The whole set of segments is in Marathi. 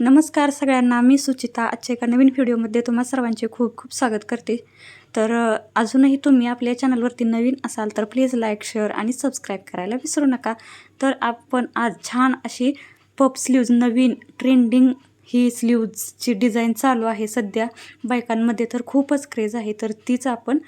नमस्कार सगळ्यांना मी सुचिता. आजच्या एका नवीन व्हिडिओमध्ये तुम्हा सर्वांचे खूप खूप स्वागत करते. तर अजूनही तुम्ही आपल्या चॅनलवरती नवीन असाल तर प्लीज लाईक शेअर आणि सबस्क्राईब करायला विसरू नका. तर आपण आज छान अशी पप स्लीव्ज नवीन ट्रेंडिंग ही स्लीव्जची डिझाईन चालू आहे सध्या. बायकांमध्ये तर खूपच क्रेज आहे तर तीच आपण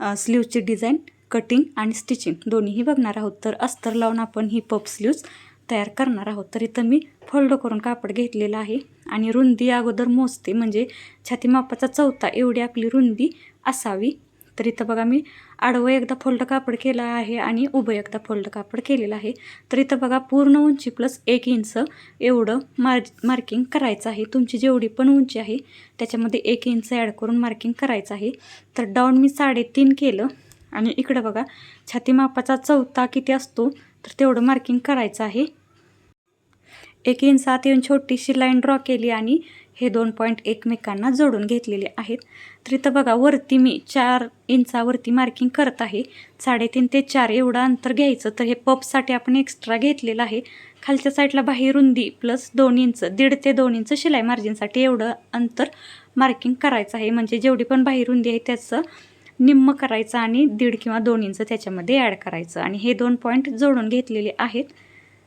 स्लीव्जची डिझाईन कटिंग आणि स्टिचिंग दोन्हीही बघणार आहोत. तर अस्तर लावून आपण ही पप स्लीव्ज तयार करणार आहोत. तर इथं मी फोल्ड करून कापड घेतलेलं आहे आणि रुंदी अगोदर मोजते. म्हणजे छाती मापाचा चौथा एवढी आपली रुंदी असावी. तर इथं बघा मी आडवं एकदा फोल्ड कापड केलं आहे आणि उभं एकदा फोल्ड कापड केलेलं आहे. तर इथं बघा पूर्ण उंची प्लस एक इंच एवढं मार मार्किंग करायचं आहे. तुमची जेवढी पण उंची आहे त्याच्यामध्ये एक इंच ॲड करून मार्किंग करायचं आहे. तर डाऊन मी साडेतीन केलं आणि इकडं बघा छाती मापाचा चौथा किती असतो? तर तेवढं मार्किंग करायचं आहे. एक इंच आत येऊन छोटीशी लाईन ड्रॉ केली आणि हे दोन पॉईंट एकमेकांना जोडून घेतलेले आहेत. तर इथं बघा वरती मी चार इंचावरती मार्किंग करत आहे. साडेतीन ते चार एवढं अंतर घ्यायचं तर हे पपसाठी आपण एक्स्ट्रा घेतलेलं आहे. खालच्या साईडला बाहेर रुंदी प्लस दोन इंच दीड ते दोन इंच शिलाई मार्जिनसाठी एवढं अंतर मार्किंग करायचं आहे. म्हणजे जेवढी पण बाहेर रुंदी आहे त्याचं निम्म करायचं आणि दीड किंवा दोन इंच त्याच्यामध्ये ॲड करायचं. आणि हे दोन पॉईंट जोडून घेतलेले आहेत.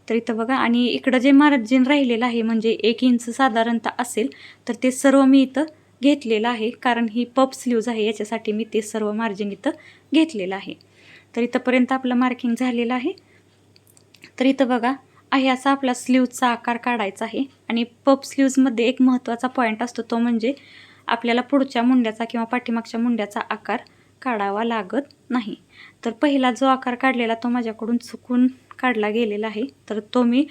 तर इथं बघा आणि इकडं जे मार्जिन राहिलेलं आहे म्हणजे एक इंच साधारणतः असेल तर ते सर्व मी इथं घेतलेलं आहे. कारण ही पप स्लीव्ज आहे याच्यासाठी मी ते सर्व मार्जिन इथं घेतलेलं आहे. तर इथंपर्यंत आपलं मार्किंग झालेलं आहे. तर इथं बघा आहे असा आपला स्लीवचा आकार काढायचा आहे. आणि पप स्लीव्जमध्ये एक महत्त्वाचा पॉईंट असतो तो म्हणजे आपल्याला पुढच्या मुंड्याचा किंवा पाठीमागच्या मुंड्याचा आकार काढावा लागत नाही. तर पहिला जो आकार काढलेला तो माझ्याकडून चुकून काढला गेलेला आहे. तर तो मी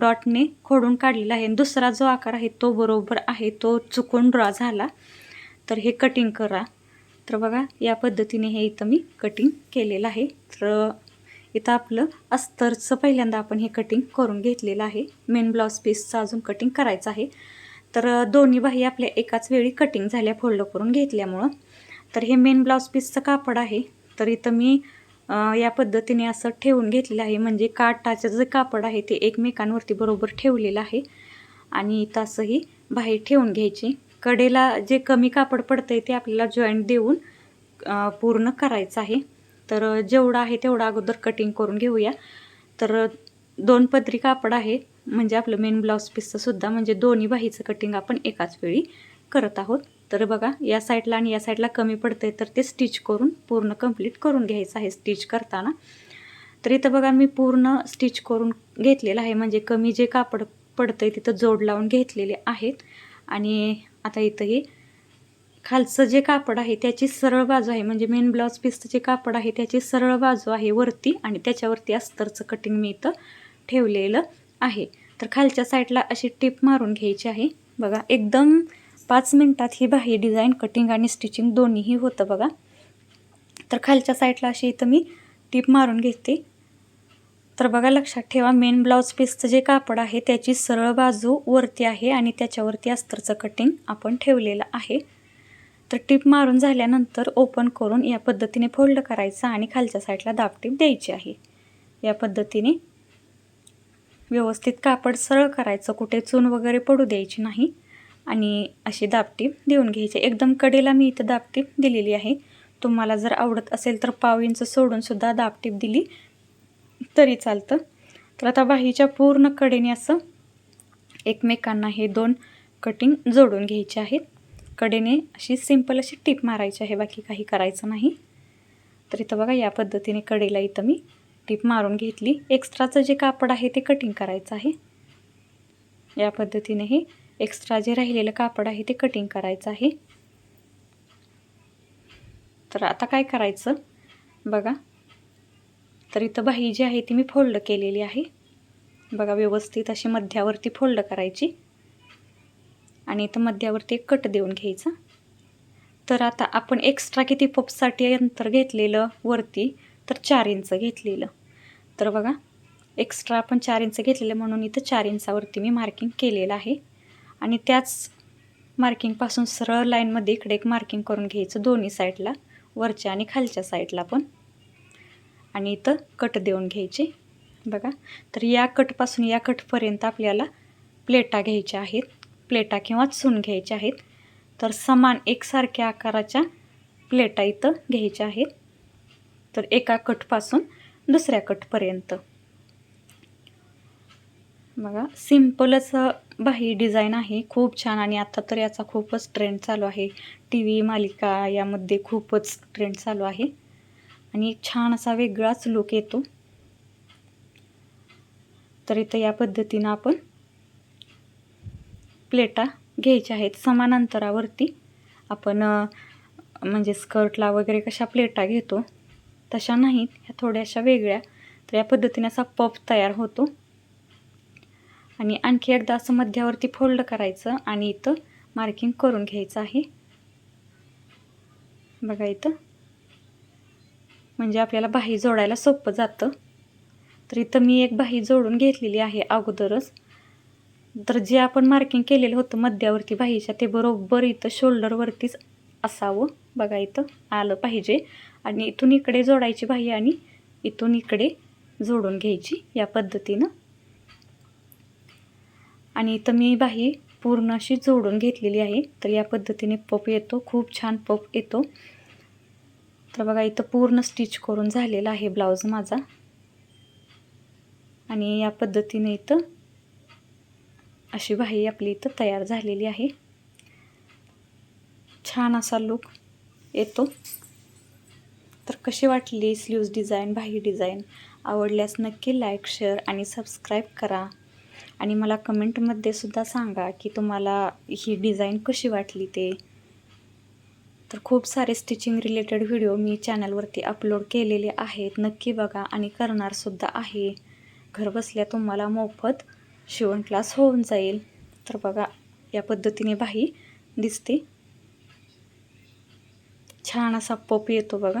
डॉटने खोडून काढलेला आहे. दुसरा जो आकार आहे तो बरोबर आहे. तो चुकून ड्रॉ झाला. तर हे कटिंग करा. तर बघा या पद्धतीने हे इथं मी कटिंग केलेलं आहे. तर इथं आपलं अस्तरचं पहिल्यांदा आपण हे कटिंग करून घेतलेलं आहे. मेन ब्लाऊज पीसचं अजून कटिंग करायचं आहे. तर दोन्ही बाही आपल्या एकाच वेळी कटिंग झाल्या फोल्ड करून घेतल्यामुळं. तर हे मेन ब्लाऊज पीसचं कापड आहे. तर इथं मी या पद्धतीने असं ठेवून घेतलेलं आहे. म्हणजे काटाचं जे कापड आहे ते एकमेकांवरती बरोबर ठेवलेलं आहे. आणि इथं असंही बाहेर ठेवून घ्यायची. कडेला जे कमी कापड पडतं आहे ते आपल्याला जॉईंट देऊन पूर्ण करायचं आहे. तर जेवढं आहे तेवढं अगोदर कटिंग करून घेऊया. तर दोन पदरी कापड आहे. म्हणजे आपलं मेन ब्लाऊज पीसचं सुद्धा. म्हणजे दोन्ही बाहीचं कटिंग आपण एकाच वेळी करत आहोत. तर बघा या साईडला आणि या साईडला कमी पडतंय तर ते स्टिच करून पूर्ण कंप्लीट करून घ्यायचं आहे स्टिच करताना. तर इथं बघा मी पूर्ण स्टिच करून घेतलेलं आहे. म्हणजे कमी जे कापड पडतं आहे तिथं जोड लावून घेतलेले आहेत. आणि आता इथं हे खालचं जे कापड आहे त्याची सरळ बाजू आहे. म्हणजे मेन ब्लाऊज पीसचं जे कापड आहे त्याची सरळ बाजू आहे वरती. आणि त्याच्यावरती अस्तरचं कटिंग मी इथं ठेवलेलं आहे. तर खालच्या साईडला अशी टिप मारून घ्यायची आहे. बघा एकदम पाच मिनटात ही बाही डिझाईन कटिंग आणि स्टिचिंग दोन्हीही होतं बघा. तर खालच्या साईडला अशी इथं मी टिप मारून घेते. तर बघा लक्षात ठेवा मेन ब्लाऊज पीसचं जे कापड आहे त्याची सरळ बाजू वरती आहे आणि त्याच्यावरती अस्तरचं कटिंग आपण ठेवलेलं आहे. तर टिप मारून झाल्यानंतर ओपन करून या पद्धतीने फोल्ड करायचं आणि खालच्या साईडला दाबटीप द्यायची आहे. या पद्धतीने व्यवस्थित कापड सरळ करायचं कुठे चून वगैरे पडू द्यायची नाही. आणि अशी दापटी देऊन घ्यायची. एकदम कडेला मी इथं दापटीप दिलेली आहे. तुम्हाला जर आवडत असेल तर पाव इंच सोडूनसुद्धा दापटीप दाबटीप दिली तरी चालतं. तर आता बाहीच्या पूर्ण कडेने असं एकमेकांना हे दोन कटिंग जोडून घ्यायचे आहेत. कडेने अशी सिंपल अशी टीप मारायची आहे बाकी काही करायचं नाही. तर इथं बघा या पद्धतीने कडेला इथं मी टीप मारून घेतली. एक्स्ट्राचं जे कापड आहे ते कटिंग करायचं आहे. या पद्धतीने हे एक्स्ट्रा जे राहिलेलं कापड आहे ते कटिंग करायचं आहे. तर आता काय करायचं? बघा. तर इथं बाही जी आहे ती मी फोल्ड केलेली आहे. बघा व्यवस्थित अशी मध्यावरती फोल्ड करायची. आणि इथं मध्यावरती एक कट देऊन घ्यायचा. तर आता आपण एक्स्ट्रा किती पपसाठी अंतर घेतलेलं वरती तर चार इंच घेतलेलं. तर बघा एक्स्ट्रा आपण चार इंच घेतलेलं म्हणून इथं चार इंचावरती मी मार्किंग केलेलं आहे. आणि त्याच मार्किंगपासून सरळ लाईनमध्ये इकडे एक मार्किंग करून घ्यायचं दोन्ही साईडला वरच्या आणि खालच्या साईडला पण. आणि इथं कट देऊन घ्यायचे. बघा तर या कटपासून या कटपर्यंत आपल्याला प्लेटा घ्यायच्या आहेत. प्लेटा किंवा चून घ्यायच्या आहेत. तर समान एकसारख्या आकाराच्या प्लेटा इथं घ्यायच्या आहेत. तर एका कटपासून दुसऱ्या कटपर्यंत बघा सिम्पलच बाही डिझाईन आहे खूप छान आणि आता तर याचा खूपच ट्रेंड चालू आहे. टी व्ही मालिका यामध्ये खूपच ट्रेंड चालू आहे. आणि एक छान असा वेगळाच लुक येतो. तर इथं या पद्धतीनं आपण प्लेटा घ्यायच्या आहेत समान अंतरावरती आपण म्हणजे स्कर्टला वगैरे कशा प्लेटा घेतो तशा नाहीत. ह्या थोड्याशा वेगळ्या. तर या पद्धतीने असा पफ तयार होतो. आणि आणखी एकदा असं मध्यावरती फोल्ड करायचं आणि इथं मार्किंग करून घ्यायचं आहे. बघा इथं. म्हणजे आपल्याला बाही जोडायला सोपं जातं. तर इथं मी एक बाही जोडून घेतलेली आहे अगोदरच. तर जे आपण मार्किंग केलेलं होतं मध्यावरती बाहीच्या ते बरोबर इथं शोल्डरवरतीच असावं. बघा इथं आलं पाहिजे. आणि इथून इकडे जोडायची बाही आणि इथून इकडे जोडून घ्यायची या पद्धतीनं. आणि इथं मी बाही पूर्ण अशी जोडून घेतलेली आहे. तर या पद्धतीने पप येतो खूप छान पप येतो. तर बघा इथं पूर्ण स्टिच करून झालेला आहे ब्लाऊज माझा. आणि या पद्धतीने इथं अशी बाही आपली इथं तयार झालेली आहे. छान असा लुक येतो. तर कशी वाटली स्लीव्ज डिझाईन बाही डिझाईन आवडल्यास नक्की लाईक शेअर आणि सबस्क्राईब करा. आणि मला कमेंटमध्ये सुद्धा सांगा की तुम्हाला ही डिझाईन कशी वाटली ते. तर खूप सारे स्टिचिंग रिलेटेड व्हिडिओ मी चॅनलवरती अपलोड केलेले आहेत. नक्की बघा आणि करणारसुद्धा आहे. घरबसल्या तुम्हाला मोफत शिवण क्लास होऊन जाईल. तर बघा या पद्धतीने बाही दिसते. छान असा पप येतो बघा.